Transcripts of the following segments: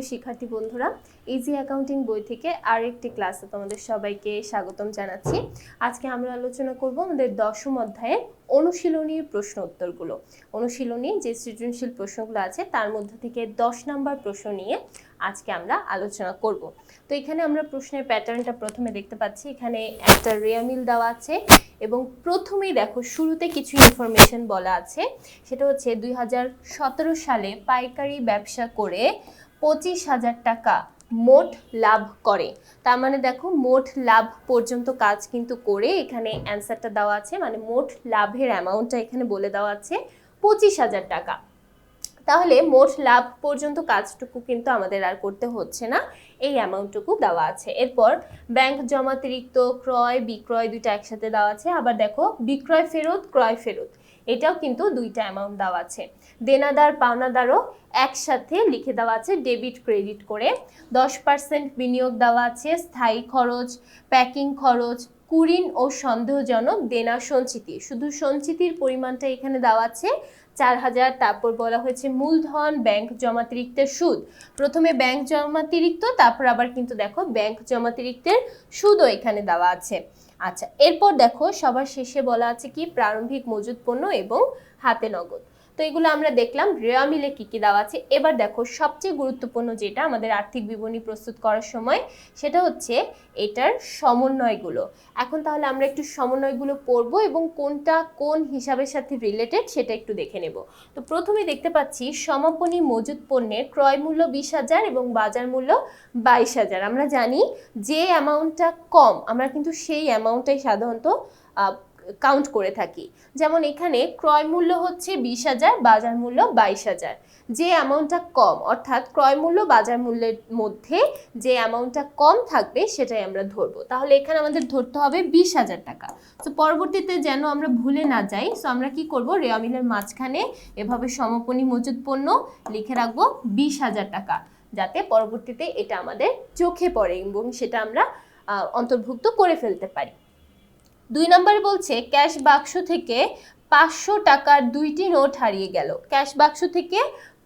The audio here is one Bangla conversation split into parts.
প্রিয় শিক্ষার্থী বন্ধুরা ইজি অ্যাকাউন্টিং বই থেকে আরেকটি ক্লাসে তোমাদের সবাইকে স্বাগতম জানাচ্ছি। আজকে আমরা আলোচনা করব আমাদের দশম অধ্যায়ের অনুশীলনীর প্রশ্ন উত্তরগুলো। অনুশীলনী যে সৃজনশীল প্রশ্নগুলো আছে, তার মধ্যে থেকে দশ নম্বর প্রশ্ন নিয়ে আজকে আমরা আলোচনা করব। তো এখানে আমরা প্রশ্নের প্যাটার্নটা প্রথমে দেখতে পাচ্ছি। এখানে একটা রেয়ামিল দেওয়া আছে এবং প্রথমেই দেখো, শুরুতে কিছু ইনফরমেশন বলা আছে। সেটা হচ্ছে দুই হাজার সতেরো সালে পাইকারি ব্যবসা করে পঁচিশ হাজার টাকা মোট লাভ করে। তার মানে দেখো, মোট লাভ পর্যন্ত কাজ কিন্তু করে এখানে অ্যান্সারটা দেওয়া আছে মানে মোট লাভের অ্যামাউন্টটা এখানে বলে দেওয়া আছে, পঁচিশ হাজার টাকা। তাহলে মোট লাভ পর্যন্ত কাজটুকু কিন্তু আমাদের আর করতে হচ্ছে না, এই অ্যামাউন্টটুকু দেওয়া আছে। এরপর ব্যাংক জমাতিরিক্ত ক্রয় বিক্রয় দুইটা একসাথে দেওয়া আছে। আবার দেখো বিক্রয় ফেরত ক্রয় ফেরত এটাও কিন্তু দুইটা অ্যামাউন্ট দেওয়া আছে। দেনাদার, পাওনাদারও একসাথে লিখে দেওয়া আছে ডেবিট ক্রেডিট করে। দশ পার্সেন্ট বিনিয়োগ দেওয়া আছে, স্থায়ী খরচ প্যাকিং খরচ কুরিন ও সন্দেহজনক দেনা সঞ্চিতি। শুধু সঞ্চিতির পরিমাণটা এখানে দেওয়া আছে, চার হাজার, তারপর বলা হয়েছে মূলধন ব্যাংক জমাতিরিক্তের সুদ। প্রথমে ব্যাংক জমাতিরিক্ত, তারপর আবার কিন্তু দেখো ব্যাংক জমাতিরিক্তের সুদও এখানে দেওয়া আছে। আচ্ছা এরপর দেখো সবার শেষে বলা আছে কি প্রারম্ভিক মজুদ পণ্য এবং হাতে নগদ। তো এগুলো আমরা দেখলাম। রেয়া মিলে কী কী দেওয়া আছে? এবার দেখো, সবচেয়ে গুরুত্বপূর্ণ যেটা আমাদের আর্থিক বিবরণী প্রস্তুত করার সময়, সেটা হচ্ছে এটার সমন্বয়গুলো। এখন তাহলে আমরা একটু সমন্বয়গুলো পড়ব এবং কোনটা কোন হিসাবের সাথে রিলেটেড সেটা একটু দেখে নেব। তো প্রথমে দেখতে পাচ্ছি সমাপনী মজুদ পণ্যের ক্রয় মূল্য বিশ হাজার এবং বাজার মূল্য বাইশ হাজার। আমরা জানি যে অ্যামাউন্টটা কম, আমরা কিন্তু সেই অ্যামাউন্টটাই সাধারণত কাউন্ট করে থাকি। যেমন এখানে ক্রয় মূল্য হচ্ছে বিশ হাজার, বাজার মূল্য বাইশ হাজার। যে অ্যামাউন্টটা কম, অর্থাৎ ক্রয় মূল্য বাজার মূল্যের মধ্যে যে অ্যামাউন্টটা কম থাকবে সেটাই আমরা ধরবো। তাহলে এখানে আমাদের ধরতে হবে বিশ হাজার টাকা। তো পরবর্তীতে যেন আমরা ভুলে না যাই সো আমরা কি করব? রেয়ামিলের মাঝখানে এভাবে সমপনী মজুদ পণ্য লিখে রাখব বিশ হাজার টাকা, যাতে পরবর্তীতে এটা আমাদের চোখে পড়ে এবং সেটা আমরা অন্তর্ভুক্ত করে ফেলতে পারি। দুই নম্বরে বলছে, ক্যাশ বাক্স থেকে পাঁচশো টাকার দুইটি নোট হারিয়ে গেল। ক্যাশ বাক্স থেকে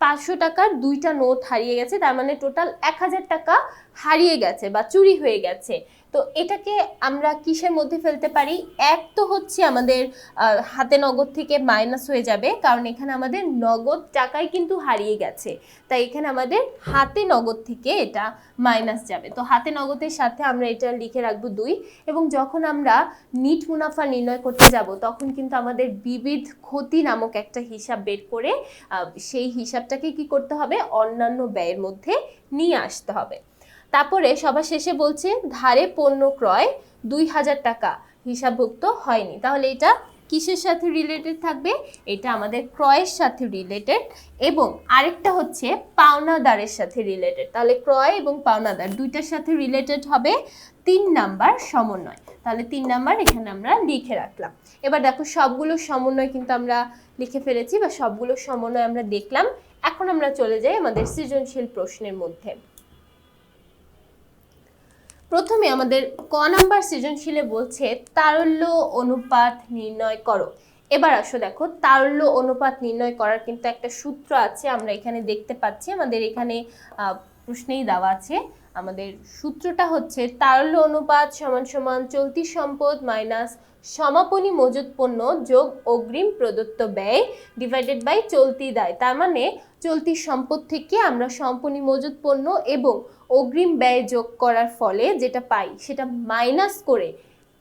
পাঁচশো টাকার দুইটা নোট হারিয়ে গেছে, তার মানে টোটাল এক হাজার টাকা হারিয়ে গেছে বা চুরি হয়ে গেছে। তো এটাকে আমরা কিসের মধ্যে ফেলতে পারি? এক তো হচ্ছে আমাদের হাতে নগদ থেকে মাইনাস হয়ে যাবে, কারণ এখানে আমাদের নগদ টাকাই কিন্তু হারিয়ে গেছে। তাই এখানে আমাদের হাতে নগদ থেকে এটা মাইনাস যাবে। তো হাতে নগদের সাথে আমরা এটা লিখে রাখব দুই, এবং যখন আমরা নিট মুনাফা নির্ণয় করতে যাব, তখন কিন্তু আমাদের বিবিধ ক্ষতি নামক একটা হিসাব বের করে সেই হিসাবটাকে কি করতে হবে? অন্যান্য ব্যয়ের মধ্যে নিয়ে আসতে হবে। তারপরে সবার শেষে বলছে, ধারে পণ্য ক্রয় দুই হাজার টাকা হিসাবভুক্ত হয়নি। তাহলে এটা কিসের সাথে রিলেটেড থাকবে? এটা আমাদের ক্রয়ের সাথে রিলেটেড এবং আরেকটা হচ্ছে পাওনাদারের সাথে রিলেটেড তাহলে ক্রয় এবং পাওনাদার দুইটার সাথে রিলেটেড হবে তিন নাম্বার সমন্বয়। তাহলে তিন নাম্বার এখানে আমরা লিখে রাখলাম। এবার দেখো, সবগুলো সমন্বয় কিন্তু আমরা লিখে ফেলেছি বা সবগুলো সমন্বয় আমরা দেখলাম। এখন আমরা চলে যাই আমাদের সৃজনশীল প্রশ্নের মধ্যে। প্রথমে আমাদের ক নাম্বার সৃজনশীলে বলছে, তারল্য অনুপাত নির্ণয় করো। এবার আসো দেখো, তারল্য অনুপাত নির্ণয় করার কিন্তু একটা সূত্র আছে, আমরা এখানে দেখতে পাচ্ছি। আমাদের এখানে প্রশ্নেই দেওয়া আছে আমাদের সূত্রটা হচ্ছে, তারল্য অনুপাত সমান সমান চলতি সম্পদ মাইনাস সমাপনী মজুত পণ্য যোগ অগ্রিম প্রদত্ত ব্যয় ডিভাইডেড বাই চলতি দায়। তার মানে চলতি সম্পদ থেকে আমরা সম্পনী মজুত পণ্য এবং অগ্রিম ব্যয় যোগ করার ফলে যেটা পাই, সেটা মাইনাস করে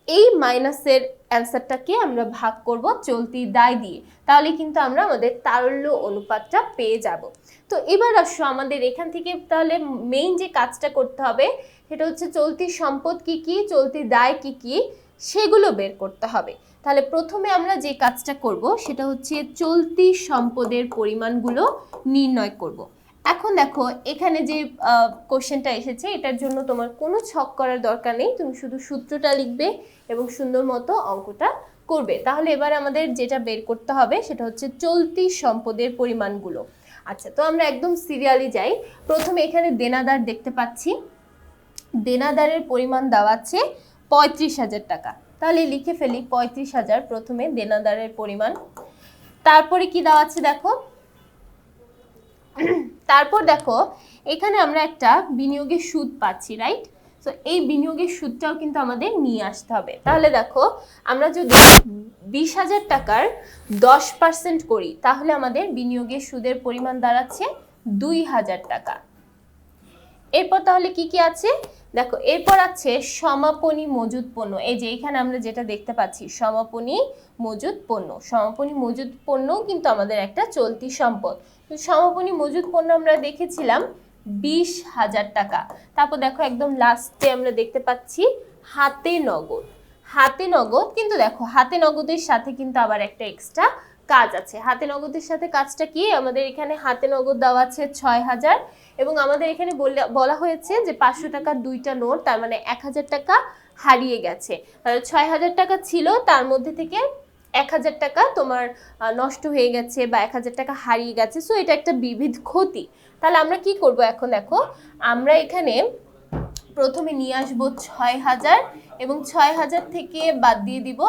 এই মাইনাসের অ্যান্সারটাকে আমরা ভাগ করব চলতি দায় দিয়ে। তাহলে কিন্তু আমরা আমাদের তারল্য অনুপাতটা পেয়ে যাব। তো এবার আসো আমাদের এখান থেকে তাহলে মেইন যে কাজটা করতে হবে, সেটা হচ্ছে চলতি সম্পদ কি কি, চলতি দায় কি কি, সেগুলো বের করতে হবে। তাহলে প্রথমে আমরা যে কাজটা করব, সেটা হচ্ছে চলতি সম্পদের পরিমাণগুলো নির্ণয় করব। এখন দেখো, এখানে যে কোশ্চেনটা এসেছে, এটার জন্য তোমার কোনো ছক করার দরকার নেই। তুমি শুধু সূত্রটা লিখবে এবং সুন্দর মতো অঙ্কটা করবে। তাহলে এবার আমাদের যেটা বের করতে হবে, সেটা হচ্ছে চলতি সম্পদের পরিমাণগুলো। আচ্ছা তো আমরা একদম সিরিয়ালি যাই। প্রথমে এখানে দেনাদার দেখতে পাচ্ছি। দেনাদারের পরিমাণ দেওয়া আছে পঁয়ত্রিশ হাজার টাকা। তাহলে লিখে ফেলি পঁয়ত্রিশ হাজার প্রথমে দেনাদারের পরিমাণ। তারপরে কি দেওয়া আছে দেখো? তারপর দেখো, এখানে আমরা একটা বিনিয়োগের সুদ পাচ্ছি রাইট তো এই বিনিয়োগের সুদটাও কিন্তু আমাদের নিয়ে আসতে হবে। তাহলে দেখো, আমরা যদি বিশ হাজার টাকার দশ পার্সেন্ট করি, তাহলে আমাদের বিনিয়োগের সুদের পরিমাণ দাঁড়াচ্ছে দুই হাজার টাকা। এরপর তাহলে কি কি আছে? দেখো, এরপর আছে সমাপনী মজুদ পণ্য। এই যে এখানে আমরা যেটা দেখতে পাচ্ছি, সমাপনী মজুদ পণ্য। সমাপনী মজুদ পণ্যও কিন্তু আমাদের একটা চলতি সম্পদ। তো সমাপনী মজুদ পণ্য আমরা দেখেছিলাম বিশ হাজার টাকা। তারপর দেখো, একদম লাস্টে আমরা দেখতে পাচ্ছি হাতে নগদ। হাতে নগদ কিন্তু দেখো, হাতে নগদের সাথে কিন্তু আবার একটা এক্সট্রা কাজ আছে। হাতে নগদের সাথে কাজটা কি? আমাদের এখানে হাতে নগদ দেওয়া আছে ছয় হাজার এবং আমাদের এখানে বলে- হয়েছে যে পাঁচশো টাকার দুইটা নোট, তার মানে এক হাজার টাকা হারিয়ে গেছে। ছয় হাজার টাকা ছিল, তার মধ্যে থেকে এক হাজার টাকা তোমার নষ্ট হয়ে গেছে বা এক হাজার টাকা হারিয়ে গেছে। সো এটা একটা বিবিধ ক্ষতি। তাহলে আমরা কি করব এখন দেখো? আমরা এখানে প্রথমে নিয়ে আসব ছয় হাজার এবং ছয় হাজার থেকে বাদ দিয়ে দিব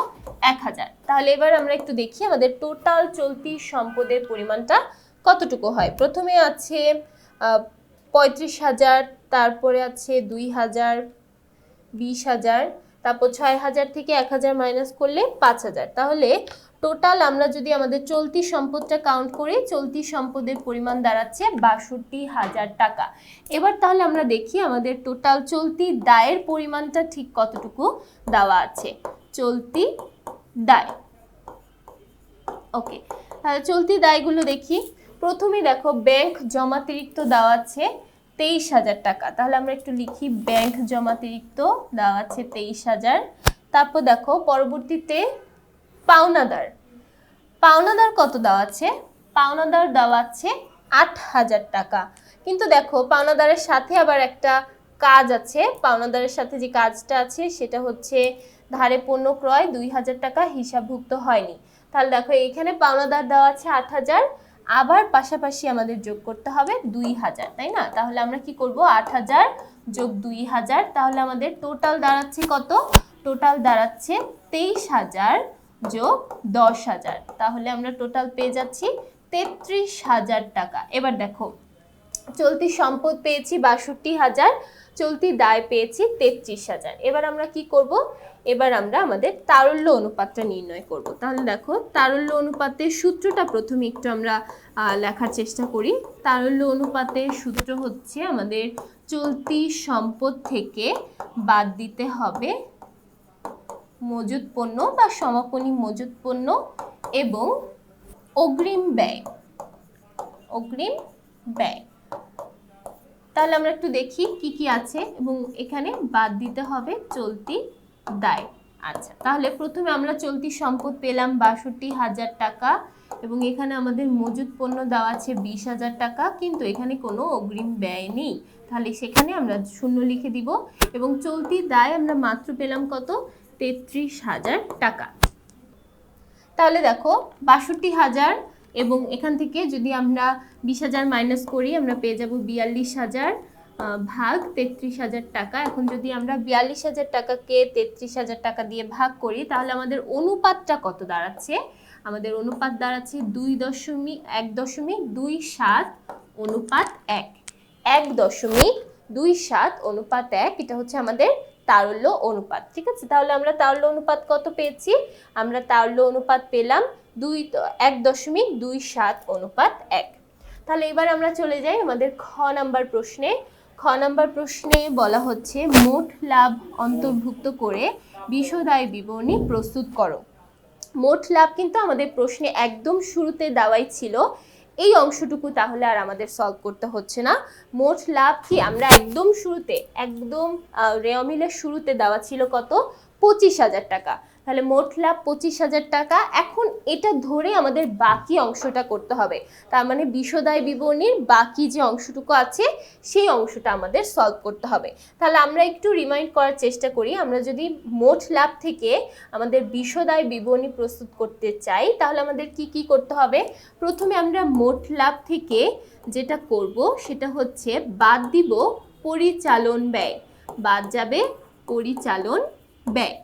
এক হাজার। তাহলে এবার আমরা একটু দেখি আমাদের টোটাল চলতি সম্পদের পরিমাণটা কতটুকু হয়। প্রথমে আছে পঁয়ত্রিশ হাজার, তারপরে আছে দুই হাজার, বিশ হাজার, তারপর ছয় হাজার থেকে এক হাজার মাইনাস করলে পাঁচ হাজার। তাহলে টোটাল আমরা যদি আমাদের চলতি সম্পদটা কাউন্ট করি চলতি সম্পদের পরিমাণ দাঁড়াচ্ছে বাষট্টি হাজার টাকা। এবার তাহলে আমরা দেখি আমাদের টোটাল চলতি দায়ের পরিমাণটা ঠিক কতটুকু দেওয়া আছে। চলতি দায়। ওকে তাহলে চলতি দায়গুলো দেখি। প্রথমে দেখো ব্যাংক জমাতিরিক্ত দেওয়া আছে তেইশ হাজার টাকা। তাহলে আমরা একটু লিখি ব্যাংক জমাতিরিক্ত দেওয়া আছে তেইশ হাজার। তারপর দেখো পরবর্তীতে পাওনাদার। পাওনাদার কত দেওয়া আছে? পাওনাদার দেওয়া আছে আট হাজার টাকা। কিন্তু দেখো, পাওনাদারের সাথে আবার একটা কাজ আছে। পাওনাদারের সাথে যে কাজটা আছে, সেটা হচ্ছে ধারে পণ্য ক্রয় দুই হাজার টাকা হিসাবভুক্ত হয়নি। তাহলে দেখো, এখানে পাওনাদার দেওয়া আছে আট হাজার, আবার পাশাপাশি আমাদের যোগ করতে হবে দুই হাজার, তাই না? তাহলে আমরা কি করব? আট হাজার যোগ দুই হাজার, তাহলে আমাদের টোটাল দাঁড়াচ্ছে কত? টোটাল দাঁড়াচ্ছে তেইশ হাজার যোগ দশ হাজার। তাহলে আমরা টোটাল পেয়ে যাচ্ছি তেত্রিশ হাজার টাকা। এবার দেখো, চলতি সম্পদ পেয়েছি বাষট্টি হাজার, চলতি দায় পেয়েছি তেত্রিশ হাজার। এবার আমরা কি করব? এবার আমরা আমাদের তারল্য অনুপাতটা নির্ণয় করব। তাহলে দেখো, তারল্য অনুপাতের সূত্রটা প্রথমে একটু আমরা লেখার চেষ্টা করি। তারল্য অনুপাতের সূত্র হচ্ছে আমাদের চলতি সম্পদ থেকে বাদ দিতে হবে মজুদ পণ্য বা সমাপনী মজুদ পণ্য এবং অগ্রিম ব্যয়। অগ্রিম ব্যয়। তাহলে আমরা একটু দেখি কি কি আছে এবং এখানে বাদ দিতে হবে চলতি দায়। আচ্ছা তাহলে প্রথমে আমরা চলতি সম্পদ পেলাম বাষট্টি হাজার টাকা এবং এখানে আমাদের মজুদ পণ্য দেওয়া আছে বিশ হাজার টাকা, কিন্তু এখানে কোনো অগ্রিম ব্যয় নেই। তাহলে সেখানে আমরা শূন্য লিখে দিব এবং চলতি দায় আমরা মাত্র পেলাম কত? তেত্রিশ হাজার টাকা। তাহলে দেখো, বাষট্টি হাজার এবং এখান থেকে যদি আমরা বিশ হাজার মাইনাস করি, আমরা পেয়ে যাব বিয়াল্লিশ হাজার ভাগ তেত্রিশ হাজার টাকা। এখন যদি আমরা বিয়াল্লিশ হাজার টাকাকে তেত্রিশ হাজার টাকা দিয়ে ভাগ করি, তাহলে আমাদের অনুপাতটা কত দাঁড়াচ্ছে? আমাদের অনুপাত দাঁড়াচ্ছে দুই দশমিক এক দশমিক দুই সাত অনুপাত এক। এক দশমিক দুই সাত অনুপাত এক, এটা হচ্ছে আমাদের তারল্য অনুপাত, ঠিক আছে? তাহলে আমরা তারল্য অনুপাত কত পেয়েছি? আমরা তারল্য অনুপাত পেলাম দুই এক দশমিক দুই সাত অনুপাত এক। তাহলে এবার আমরা চলে যাই আমাদের খ নাম্বার প্রশ্নে। খ নাম্বার প্রশ্নে বলা হচ্ছে, মোট লাভ অন্তর্ভুক্ত করে বিশদায় বিবরণী প্রস্তুত করো। মোট লাভ কিন্তু আমাদের প্রশ্নে একদম শুরুতে দেওয়াই ছিল। এই অংশটুকু তাহলে আর আমাদের সলভ করতে হচ্ছে না। মোট লাভ কি? আমরা একদম শুরুতে, একদম রেওমিলের শুরুতে দেওয়া ছিল কত? পঁচিশ হাজার টাকা। তাহলে মোট লাভ পঁচিশ হাজার টাকা। এখন এটা ধরে আমাদের বাকি অংশটা করতে হবে। তার মানে বিশদায় বিবরণীর বাকি যে অংশটুকু আছে, সেই অংশটা আমাদের সলভ করতে হবে। তাহলে আমরা একটু রিমাইন্ড করার চেষ্টা করি। আমরা যদি মোট লাভ থেকে আমাদের বিশদায় বিবরণী প্রস্তুত করতে চাই, তাহলে আমাদের কি কি করতে হবে? প্রথমে আমরা মোট লাভ থেকে যেটা করব, সেটা হচ্ছে বাদ দিব পরিচালন ব্যয়। বাদ যাবে পরিচালন ব্যয়।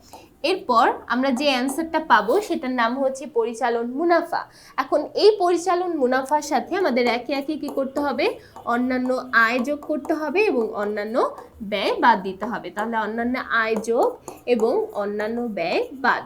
এরপর আমরা যে অ্যান্সারটা পাবো, সেটার নাম হচ্ছে পরিচালন মুনাফা। এখন এই পরিচালন মুনাফার সাথে আমাদের একে একে কি করতে হবে? অন্যান্য আয় যোগ করতে হবে এবং অন্যান্য ব্যয় বাদ দিতে হবে। তাহলে অন্যান্য আয় যোগ এবং অন্যান্য ব্যয় বাদ।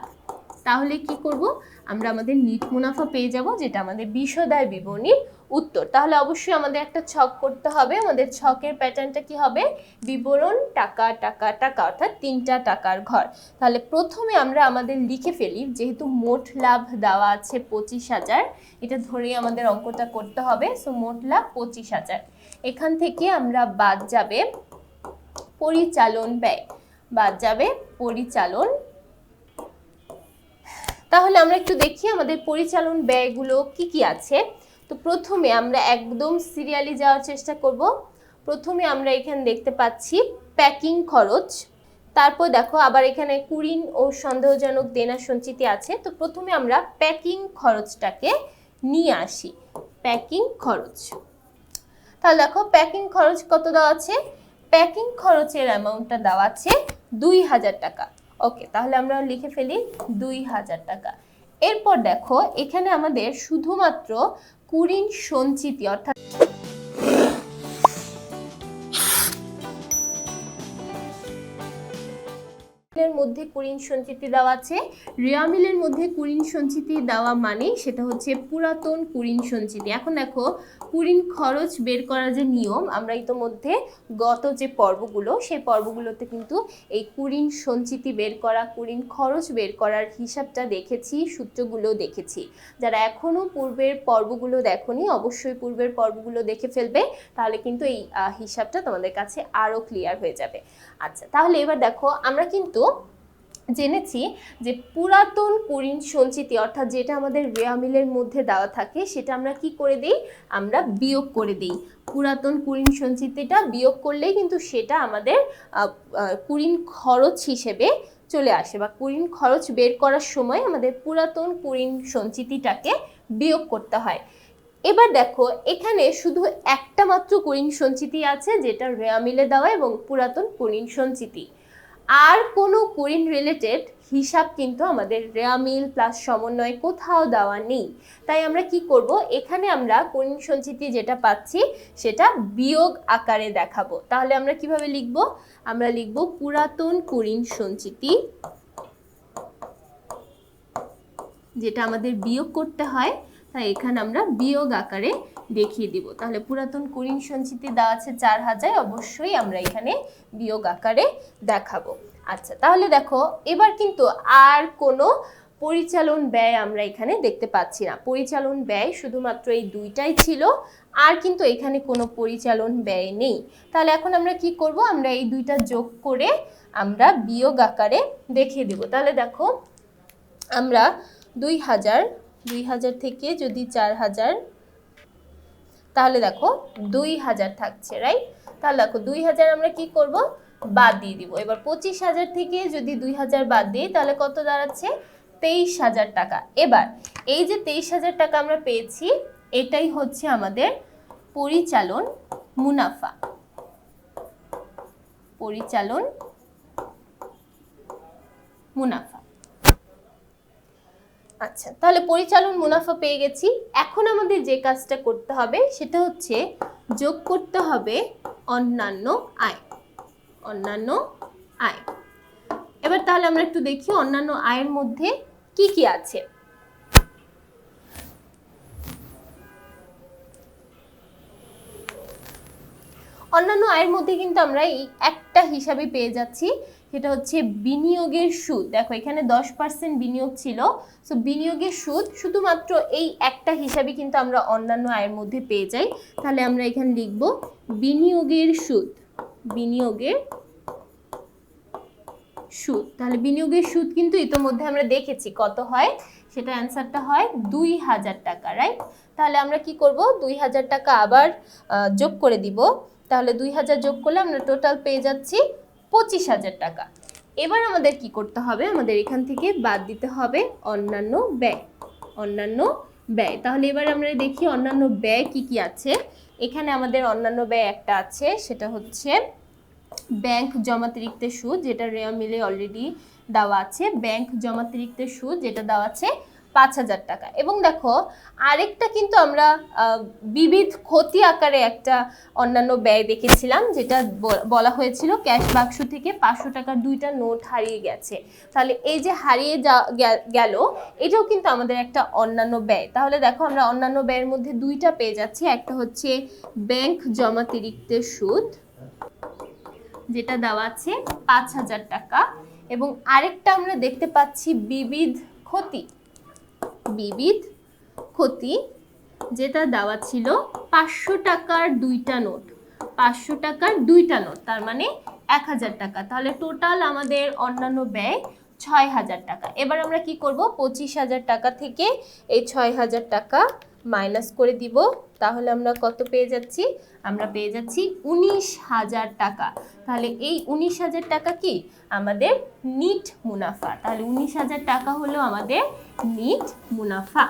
তাহলে কি করব? আমরা আমাদের নিট মুনাফা পেয়ে যাব, যেটা আমাদের বিশদায় বিবরণীর উত্তর। তাহলে অবশ্যই আমাদের একটা ছক করতে হবে। আমাদের ছকের প্যাটার্নটা কি হবে? বিবরণ, টাকা টাকা টাকা অর্থাৎ তিনটা টাকার ঘর। তাহলে প্রথমে আমরা আমাদের লিখে ফেলি, যেহেতু মোট লাভ দেওয়া আছে পঁচিশ হাজার, এটা ধরেই আমাদের অঙ্কটা করতে হবে। সো মোট লাভ পঁচিশ হাজার। এখান থেকে আমরা বাদ যাবে পরিচালন ব্যয়। বাদ যাবে পরিচালন। তাহলে আমরা একটু দেখি আমাদের পরিচালন ব্যয়গুলো কি কি আছে। তো প্রথমে আমরা একদম সিরিয়ালি যাওয়ার চেষ্টা করব। প্রথমে আমরা এখানে দেখতে পাচ্ছি প্যাকিং খরচ। তারপর দেখো আবার এখানে কুড়িন ও সন্দেহজনক দেনা সঞ্চিতি আছে। তো প্রথমে আমরা প্যাকিং খরচটাকে নিয়ে আসি। প্যাকিং খরচ। তাহলে দেখো প্যাকিং খরচ কত দেওয়া আছে? প্যাকিং খরচের অ্যামাউন্টটা দেওয়া আছে দুই হাজার টাকা। ওকে তাহলে আমরা লিখে ফেলি দুই হাজার টাকা। এরপর দেখো এখানে আমাদের শুধুমাত্র কুরিন সঞ্চিতি অর্থাৎ মিলের মধ্যে কুড়িন সঞ্চিতি দেওয়া আছে। রিয়া মিলের মধ্যে কুড়িন সঞ্চিতি দেওয়া মানে সেটা হচ্ছে পুরাতন কুড়িন সঞ্চিতি। এখন দেখো কুড়িন খরচ বের করার যে নিয়ম, আমরা ইতোমধ্যে গত যে পর্বগুলো, সেই পর্বগুলোতে কিন্তু এই কুড়িন সঞ্চিতি বের করা কুড়িন খরচ বের করার হিসাবটা দেখেছি, সূত্রগুলো দেখেছি। যারা এখনও পূর্বের পর্বগুলো দেখনি, অবশ্যই পূর্বের পর্বগুলো দেখে ফেলবে, তাহলে কিন্তু এই হিসাবটা তোমাদের কাছে আরও ক্লিয়ার হয়ে যাবে। আচ্ছা তাহলে এবার দেখো, আমরা কিন্তু জেনেছি যে পুরাতন কুড়িন সঞ্চিতি, অর্থাৎ যেটা আমাদের রেয়া মিলের মধ্যে দেওয়া থাকে, সেটা আমরা কি করে দিই? আমরা বিয়োগ করে দিই। পুরাতন কুড়িন সঞ্চিতিটা বিয়োগ করলেই কিন্তু সেটা আমাদের কুড়িন খরচ হিসেবে চলে আসে বা কুড়িন খরচ বের করার সময় আমাদের পুরাতন কুড়িন সঞ্চিতিটাকে বিয়োগ করতে হয়। এবার দেখো, এখানে শুধু একটা মাত্র কুড়িন সঞ্চিতি আছে, যেটা রেয়া মিলে দেওয়া এবং পুরাতন কুড়িন সঞ্চিতি। আর কোনো কুড়িন রিলেটেড হিসাব কিন্তু আমাদের রেয়া মিল প্লাস সমন্বয় কোথাও দেওয়া নেই। তাই আমরা কি করব? এখানে আমরা কুড়িন সঞ্চিতি যেটা পাচ্ছি, সেটা বিয়োগ আকারে দেখাবো। তাহলে আমরা কীভাবে লিখব? আমরা লিখব পুরাতন কুড়িন সঞ্চিতি, যেটা আমাদের বিয়োগ করতে হয়। তাই এখানে আমরা বিয়োগ আকারে দেখিয়ে দিব। তাহলে পুরাতন কুড়িন সঞ্চিতি দেওয়া আছে চার হাজার, অবশ্যই আমরা এখানে বিয়োগ আকারে দেখাবো। আচ্ছা তাহলে দেখো, এবার কিন্তু আর কোনো পরিচালন ব্যয় আমরা এখানে দেখতে পাচ্ছি না। পরিচালন ব্যয় শুধুমাত্র এই দুইটাই ছিল, আর কিন্তু এখানে কোনো পরিচালন ব্যয় নেই। তাহলে এখন আমরা কি করব? আমরা এই দুইটা যোগ করে আমরা বিয়োগ আকারে দেখিয়ে দেব। তাহলে দেখো, আমরা দুই হাজার দুই হাজার থেকে যদি চার হাজার, তাহলে দেখো দুই হাজার থাকছে রাইট তাহলে দেখো দুই হাজার আমরা কি করব? বাদ দিয়ে দিব। এবার পঁচিশ হাজার থেকে যদি দুই হাজার বাদ দিই, তাহলে কত দাঁড়াচ্ছে? তেইশ হাজার টাকা। এবার এই যে তেইশ হাজার টাকা আমরা পেয়েছি, এটাই হচ্ছে আমাদের পরিচালন মুনাফা। পরিচালন মুনাফা। আচ্ছা তাহলে পরিচালন মুনাফা পেয়ে গেছি। এখন আমাদের যে কাজটা করতে হবে, সেটা হচ্ছে যোগ করতে হবে অন্যান্য আয়। অন্যান্য আয়। এবার তাহলে আমরা একটু দেখি অন্যান্য আয়ের মধ্যে কি কি আছে। অন্যান্য আয়ের মধ্যে কিন্তু আমরা এই একটা হিসাবে পেয়ে যাচ্ছি। সেটা হচ্ছে বিনিয়োগের সুদ। দেখো, এখানে দশ পার্সেন্ট বিনিয়োগ ছিল। সো বিনিয়োগের সুদ শুধুমাত্র এই একটা হিসাবে কিন্তু আমরা অন্যান্য আয়ের মধ্যে পেয়ে যাই। তাহলে আমরা এখানে লিখব বিনিয়োগের সুদ। বিনিয়োগের সুদ। তাহলে বিনিয়োগের সুদ কিন্তু ইতোমধ্যে আমরা দেখেছি কত হয়? সেটা অ্যান্সারটা হয় দুই হাজার টাকা রাইট তাহলে আমরা কি করব? দুই হাজার টাকা আবার যোগ করে দিব। তাহলে দুই হাজার যোগ করলে আমরা টোটাল পেয়ে যাচ্ছি পঁচিশ হাজার টাকা। এবার আমাদের কি করতে হবে? আমাদের এখান থেকে বাদ দিতে হবে অন্যান্য ব্যয়। অন্যান্য ব্যয়। তাহলে এবার আমরা দেখি অন্যান্য ব্যয় কি কি আছে। এখানে আমাদের অন্যান্য ব্যয় একটা আছে, সেটা হচ্ছে ব্যাংক জমাতিরিক্ত সুদ, যেটা রেয়া মিলে অলরেডি দেওয়া আছে। ব্যাংক জমাতিরিক্তের সুদ, যেটা দেওয়া আছে পাঁচ হাজার টাকা। এবং দেখো, আরেকটা কিন্তু আমরা বিবিধ ক্ষতি আকারে একটা অন্যান্য ব্যয় দেখেছিলাম, যেটা বলা হয়েছিল ক্যাশ বাক্স থেকে পাঁচশো টাকার দুইটা নোট হারিয়ে গেছে। তাহলে এই যে হারিয়ে যা গেল, এটাও কিন্তু আমাদের একটা অন্যান্য ব্যয়। তাহলে দেখো, আমরা অন্যান্য ব্যয়ের মধ্যে দুইটা পেয়ে যাচ্ছি। একটা হচ্ছে ব্যাংক জমাতিরিক্তের সুদ, যেটা দেওয়া আছে পাঁচ হাজার টাকা। এবং আরেকটা আমরা দেখতে পাচ্ছি বিবিধ ক্ষতি। বিবিধ ক্ষতি, যেটা দেওয়া ছিল পাঁচশো টাকার দুইটা নোট। পাঁচশো টাকার দুইটা নোট, তার মানে এক হাজার টাকা। তাহলে টোটাল আমাদের অন্যান্য ব্যয় ছয় হাজার টাকা। এবার আমরা কি করব? পঁচিশ হাজার টাকা থেকে এই ছয় হাজার টাকা মাইনাস করে দিব, তাহলে আমরা কত পেয়ে যাচ্ছি? আমরা পেয়ে যাচ্ছি উনিশ হাজার টাকা। তাহলে এই উনিশ হাজার টাকা কি? আমাদের নিট মুনাফা। তাহলে উনিশ হাজার টাকা হলো আমাদের নিট মুনাফা।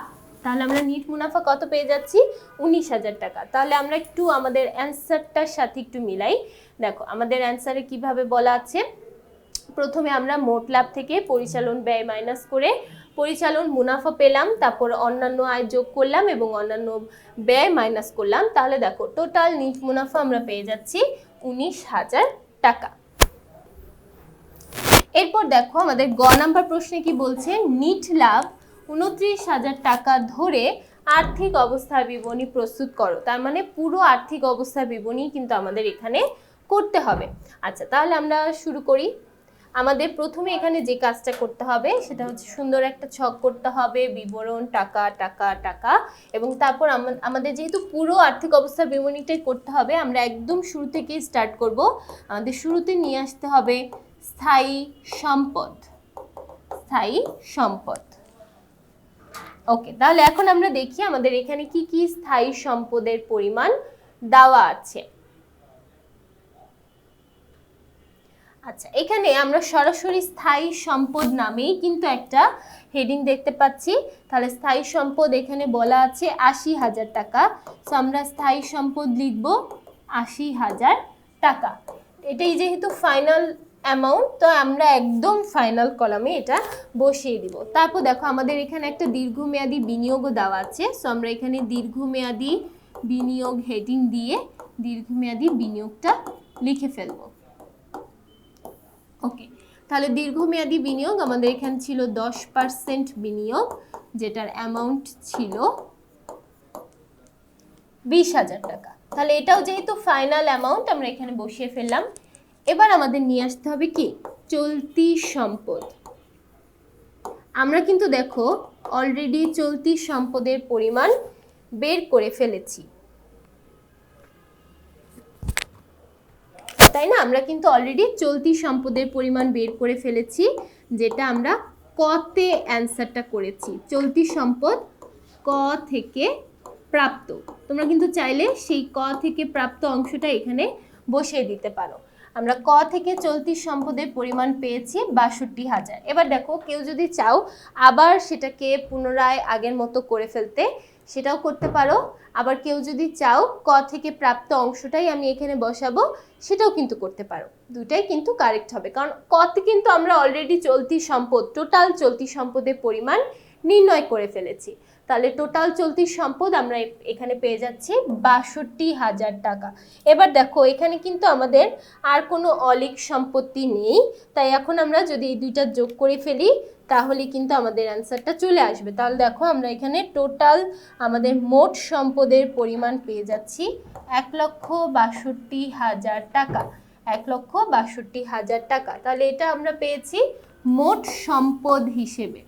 তাহলে আমরা নিট মুনাফা কত পেয়ে যাচ্ছি? উনিশ হাজার টাকা। তাহলে আমরা একটু আমাদের অ্যান্সারটার সাথে একটু মিলাই। দেখো, আমাদের অ্যান্সারে কীভাবে বলা আছে? প্রথমে আমরা মোট লাভ থেকে পরিচালন ব্যয় মাইনাস করে পরিচালন, মুনাফা পেলাম, তারপর অন্যান্য আয় যোগ করলাম এবং অন্যান্য ব্যয় মাইনাস করলাম। তাহলে দেখো টোটাল নিট মুনাফা আমরা পেয়ে যাচ্ছি উনিশ হাজার টাকা। এরপর দেখো, আমাদের গ নাম্বার প্রশ্নে কি বলছে? নিট লাভ উনত্রিশ হাজার টাকা ধরে আর্থিক অবস্থা বিবরণী প্রস্তুত করো। তার মানে পুরো আর্থিক অবস্থা বিবরণী কিন্তু আমাদের এখানে করতে হবে। আচ্ছা তাহলে আমরা শুরু করি। আমাদের প্রথমে এখানে যে কাজটা করতে হবে, সেটা হচ্ছে সুন্দর একটা ছক করতে হবে, বিবরণ, টাকা টাকা টাকা, এবং তারপর আমাদের যেহেতু পুরো আর্থিক অবস্থা বিবরণীটাই করতে হবে, আমরা একদম শুরু থেকেই স্টার্ট করব। আমাদের শুরুতে নিয়ে আসতে হবে স্থায়ী সম্পদ। স্থায়ী সম্পদ। ওকে, তাহলে এখন আমরা দেখি আমাদের এখানে কি কি স্থায়ী সম্পদের পরিমাণ দেওয়া আছে। আচ্ছা এখানে আমরা সরাসরি স্থায়ী সম্পদ নামেই কিন্তু একটা হেডিং দেখতে পাচ্ছি। তাহলে স্থায়ী সম্পদ এখানে বলা আছে আশি হাজার টাকা। সো আমরা স্থায়ী সম্পদ লিখব আশি হাজার টাকা। এটাই যেহেতু ফাইনাল অ্যামাউন্ট তো আমরা একদম ফাইনাল কলামে এটা বসিয়ে দিব। তারপর দেখো, আমাদের এখানে একটা দীর্ঘমেয়াদী বিনিয়োগও দেওয়া আছে। সো আমরা এখানে দীর্ঘমেয়াদী বিনিয়োগ হেডিং দিয়ে দীর্ঘমেয়াদী বিনিয়োগটা লিখে ফেলব। ওকে তাহলে দীর্ঘমেয়াদী বিনিয়োগ আমাদের এখানে ছিল দশ পার্সেন্ট বিনিয়োগ, যেটার অ্যামাউন্ট ছিল বিশ হাজার টাকা। তাহলে এটাও যেহেতু ফাইনাল অ্যামাউন্ট আমরা এখানে বসিয়ে ফেললাম। এবার আমাদের নিয়ে আসতে হবে কি? চলতি সম্পদ। আমরা কিন্তু দেখো অলরেডি চলতি সম্পদের পরিমাণ বের করে ফেলেছি। তাই না? আমরা কিন্তু অলরেডি চলতি সম্পদের পরিমাণ বের করে ফেলেছি, যেটা আমরা কতে অ্যান্সারটা করেছি। চলতি সম্পদ ক থেকে প্রাপ্ত। তোমরা কিন্তু চাইলে সেই ক থেকে প্রাপ্ত অংশটা এখানে বসিয়ে দিতে পারো। আমরা ক থেকে চলতি সম্পদের পরিমাণ পেয়েছি বাষট্টি হাজার। এবার দেখো, কেউ যদি চাও আবার সেটাকে পুনরায় আগের মতো করে ফেলতে, সেটাও করতে পারো। আবার কেউ যদি চাও ক থেকে প্রাপ্ত অংশটাই আমি এখানে বসাবো, সেটাও কিন্তু করতে পারো। দুটাই কিন্তু কারেক্ট হবে। কারণ কতে কিন্তু আমরা অলরেডি চলতি সম্পদ টোটাল চলতি সম্পদের পরিমাণ নির্ণয় করে ফেলেছি। তাহলে টোটাল চলতি সম্পদ আমরা এখানে পেয়ে যাচ্ছি বাষট্টি হাজার টাকা। এবার দেখো, এখানে কিন্তু আমাদের আর কোনো অলিক সম্পত্তি নেই। তাই এখন আমরা যদি এই দুইটা যোগ করে ফেলি, তাহলে কিন্তু আমাদের অ্যান্সারটা চলে আসবে। তাহলে দেখো, আমরা এখানে টোটাল আমাদের মোট সম্পদের পরিমাণ পেয়ে যাচ্ছি এক লক্ষ বাষট্টি হাজার টাকা। এক লক্ষ বাষট্টি হাজার টাকা। তাহলে এটা আমরা পেয়েছি মোট সম্পদ হিসেবে।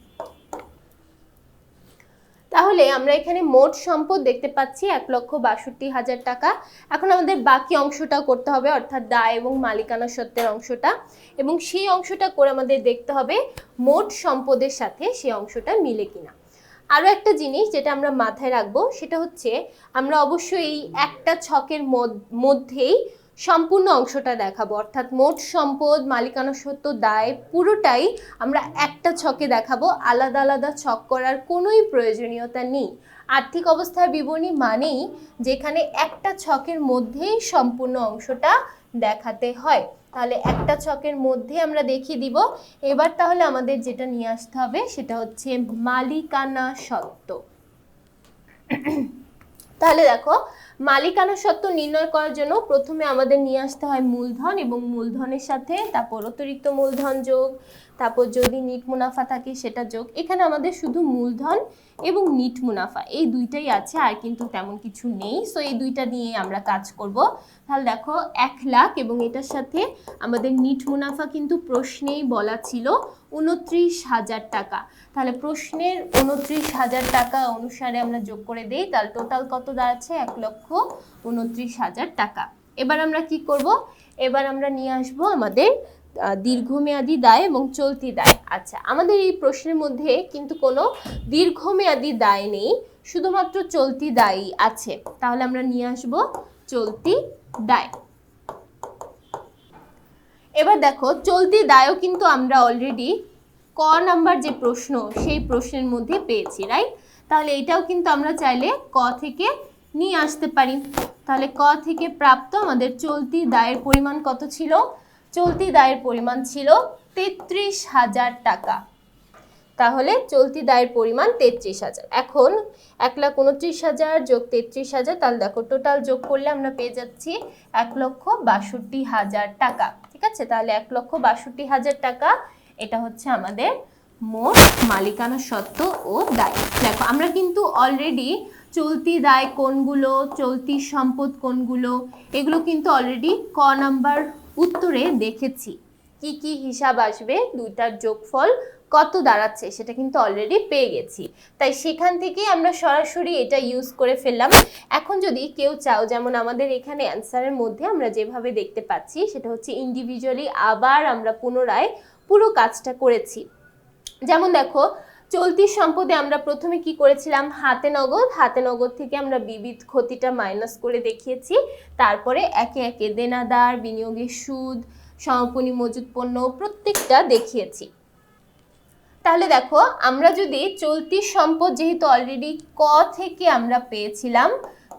তাহলে আমরা এখানে মোট সম্পদ দেখতে পাচ্ছি এক লক্ষ বাষট্টি হাজার টাকা। এখন আমাদের বাকি অংশটা করতে হবে, অর্থাৎ দায় এবং মালিকানা সত্ত্বের অংশটা। এবং সেই অংশটা করে আমাদের দেখতে হবে মোট সম্পদের সাথে সেই অংশটা মিলে কিনা। আরও একটা জিনিস যেটা আমরা মাথায় রাখব, সেটা হচ্ছে আমরা অবশ্যই এই একটা ছকের মধ্যেই সম্পূর্ণ অংশটা দেখাবো। অর্থাৎ মোট সম্পদ মালিকানা সত্ত্ব দায়, পুরোটাই আমরা একটা ছকে দেখাবো। আলাদা আলাদা ছক করার কোনোই প্রয়োজনীয়তা নেই। আর্থিক অবস্থার বিবরণী মানেই যেখানে একটা ছকের মধ্যেই সম্পূর্ণ অংশটা দেখাতে হয়। তাহলে একটা ছকের মধ্যে আমরা দেখিয়ে দিব। এবার তাহলে আমাদের যেটা নিয়ে আসতে হবে সেটা হচ্ছে মালিকানা সত্ত্ব তাহলে দেখো, মালিকানা সত্ত্ব নির্ণয় করার জন্য প্রথমে আমাদের নিয়ে আসতে হয় মূলধন এবং মূলধনের সাথে তারপর অতিরিক্ত মূলধন যোগ, তারপর যদি নিট মুনাফা থাকে সেটা যোগ। এখানে আমাদের শুধু মূলধন এবং নিট মুনাফা, এই দুইটাই আছে, আর কিন্তু তেমন কিছু নেই। সো এই দুইটা নিয়ে আমরা কাজ করব। তাহলে দেখো, এক লাখ এবং এটার সাথে আমাদের নিট মুনাফা কিন্তু প্রশ্নেই বলা ছিল। উনত্রিশ হাজার টাকা। তাহলে প্রশ্নের উনত্রিশ হাজার টাকা অনুসারে আমরা যোগ করে দেই, তাহলে টোটাল কত দাঁড়াচ্ছে? এক লক্ষ উনত্রিশ হাজার টাকা। এবার আমরা কি করব? এবার আমরা নিয়ে আসব আমাদের দীর্ঘমেয়াদী দায় এবং চলতি দায়। আচ্ছা আমাদের এই প্রশ্নের মধ্যে কিন্তু কোনো দীর্ঘমেয়াদী দায় নেই, শুধুমাত্র চলতি দায়ই আছে। তাহলে আমরা নিয়ে আসব চলতি দায়। এবার দেখো, চলতি দায়ও কিন্তু আমরা অলরেডি ক নাম্বার যে প্রশ্ন, সেই প্রশ্নের মধ্যে পেয়েছি রাইট তাহলে এটাও কিন্তু আমরা চাইলে ক থেকে নিয়ে আসতে পারি। তাহলে ক থেকে প্রাপ্ত আমাদের চলতি দায়ের পরিমাণ কত ছিল? চলতি দায়ের পরিমাণ ছিল তেত্রিশ হাজার টাকা। তাহলে চলতি দায়ের পরিমাণ তেত্রিশ হাজার। এখন এক লাখ উনত্রিশ হাজার যোগ তেত্রিশ হাজার, তাহলে দেখো টোটাল যোগ করলে আমরা পেয়ে যাচ্ছি এক লক্ষ বাষট্টি হাজার টাকা। ঠিক আছে? তাহলে এক লক্ষ বাষট্টি হাজার টাকা। এটা হচ্ছে আমাদের মোট মালিকানা সত্ত্ব ও দায়। দেখো, আমরা কিন্তু অলরেডি চলতি দায় কোনগুলো, চলতি সম্পদ কোনগুলো, এগুলো কিন্তু অলরেডি ক নাম্বার উত্তরে দেখেছি। কি কি হিসাব আসবে? দুইটার যোগফল কত দাঁড়াচ্ছে সেটা কিন্তু অলরেডি পেয়ে গেছি। তাই সেখান থেকেই আমরা সরাসরি এটা ইউজ করে ফেললাম। এখন যদি কেউ চাও, যেমন আমাদের এখানে অ্যান্সারের মধ্যে আমরা যেভাবে দেখতে পাচ্ছি, সেটা হচ্ছে ইন্ডিভিজুয়ালি আবার আমরা পুনরায় পুরো কাজটা করেছি। যেমন দেখো, চলতি সম্পদে আমরা প্রথমে কি করেছিলাম? হাতে নগদ হাতে নগদ থেকে আমরা বিবিধ ক্ষতিটা মাইনাস করে দেখিয়েছি। তারপরে একে একে দেনাদার, বিনিয়োগের সুদ সমাপনী মজুত পণ্য প্রত্যেকটা দেখিয়েছি। তাহলে দেখো, আমরা যদি চলতি সম্পদ যেহেতু অলরেডি ক থেকে আমরা পেয়েছিলাম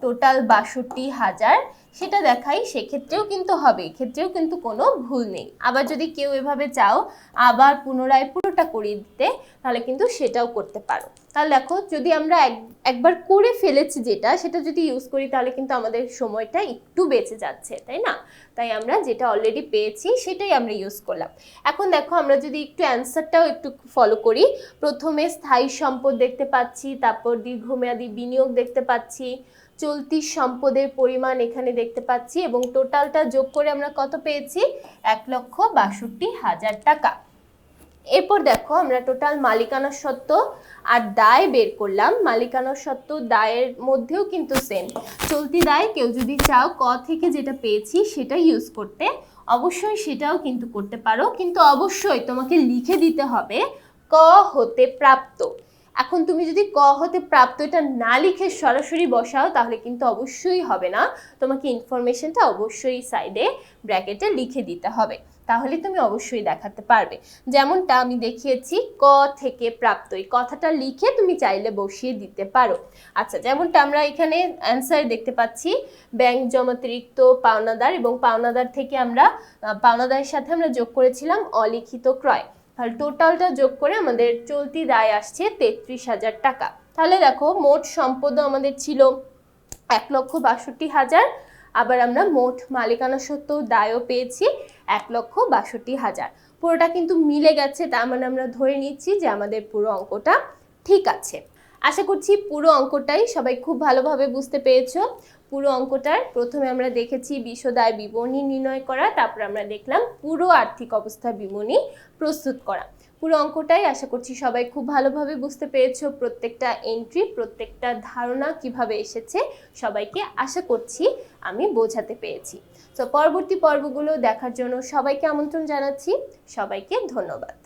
টোটাল বাষট্টি হাজার সেটা দেখাই সেক্ষেত্রেও কিন্তু হবে, এক্ষেত্রেও কিন্তু কোনো ভুল নেই। আবার যদি কেউ এভাবে চাও আবার পুনরায় পুরোটা করিয়ে দিতে, তাহলে কিন্তু সেটাও করতে পারো। তাহলে দেখো, যদি আমরা এক- একবার করে ফেলেছি যেটা, সেটা যদি ইউজ করি, তাহলে কিন্তু আমাদের সময়টা একটু বেঁচে যাচ্ছে, তাই না? তাই আমরা যেটা অলরেডি পেয়েছি, সেটাই আমরা ইউজ করলাম। এখন দেখো, আমরা যদি একটু অ্যান্সারটাও একটু ফলো করি। প্রথমে স্থায়ী সম্পদ দেখতে পাচ্ছি, তারপর দীর্ঘমেয়াদী বিনিয়োগ দেখতে পাচ্ছি চলতি সম্পদের পরিমাণ এখানে দেখতে পাচ্ছি এবং টোটালটা যোগ করে আমরা কত পেয়েছি? এক লক্ষ বাষট্টি হাজার টাকা। এরপর দেখো আমরা টোটাল মালিকানা সত্ত্ব আর দায় বের করলাম। মালিকানা সত্ত্ব দায়ের মধ্যেও কিন্তু সেম চলতি দায় কেউ যদি চাও ক থেকে যেটা পেয়েছি সেটা ইউজ করতে অবশ্যই সেটাও কিন্তু করতে পারো। কিন্তু অবশ্যই তোমাকে লিখে দিতে হবে ক হতে প্রাপ্ত। এখন তুমি যদি ক হতে প্রাপ্ত এটা না লিখে সরাসরি বসাও, তাহলে কিন্তু অবশ্যই হবে না। তোমাকে ইনফরমেশনটা অবশ্যই সাইডে ব্র্যাকেটে লিখে দিতে হবে। তাহলে তুমি অবশ্যই দেখাতে পারবে। যেমনটা আমি দেখিয়েছি, ক থেকে প্রাপ্ত এই কথাটা লিখে তুমি চাইলে বসিয়ে দিতে পারো। আচ্ছা যেমনটা আমরা এখানে অ্যান্সার দেখতে পাচ্ছি ব্যাংক জমাতিরিক্ত পাওনাদার এবং পাওনাদার থেকে আমরা পাওনাদারের সাথে আমরা যোগ করেছিলাম অলিখিত ক্রয়। তাহলে টোটালটা যোগ করে আমাদের চলতি দায় আসছে তেত্রিশ হাজার টাকা। তাহলে দেখো, মোট সম্পদও আমাদের ছিল এক লক্ষ বাষট্টি হাজার, আবার আমরা মোট মালিকানা সত্ত্ব দায়ও পেয়েছি এক লক্ষ বাষট্টি হাজার। পুরোটা কিন্তু মিলে গেছে, তার মানে আমরা ধরে নিচ্ছি যে আমাদের পুরো অঙ্কটা ঠিক আছে। আশা করছি পুরো অঙ্কটাই সবাই খুব ভালোভাবে বুঝতে পেরেছ। পুরো অঙ্কটার। প্রথমে আমরা দেখেছি বিশদায় বিবরণী নির্ণয় করা, তারপর আমরা দেখলাম পুরো আর্থিক অবস্থা বিবরণী প্রস্তুত করা। পুরো অঙ্কটাই আশা করছি সবাই খুব ভালোভাবে বুঝতে পেরেছ। প্রত্যেকটা এন্ট্রি প্রত্যেকটা ধারণা কীভাবে এসেছে সবাইকে আশা করছি আমি বোঝাতে পেরেছি। তো পরবর্তী পর্বগুলো দেখার জন্য সবাইকে আমন্ত্রণ জানাচ্ছি। সবাইকে ধন্যবাদ।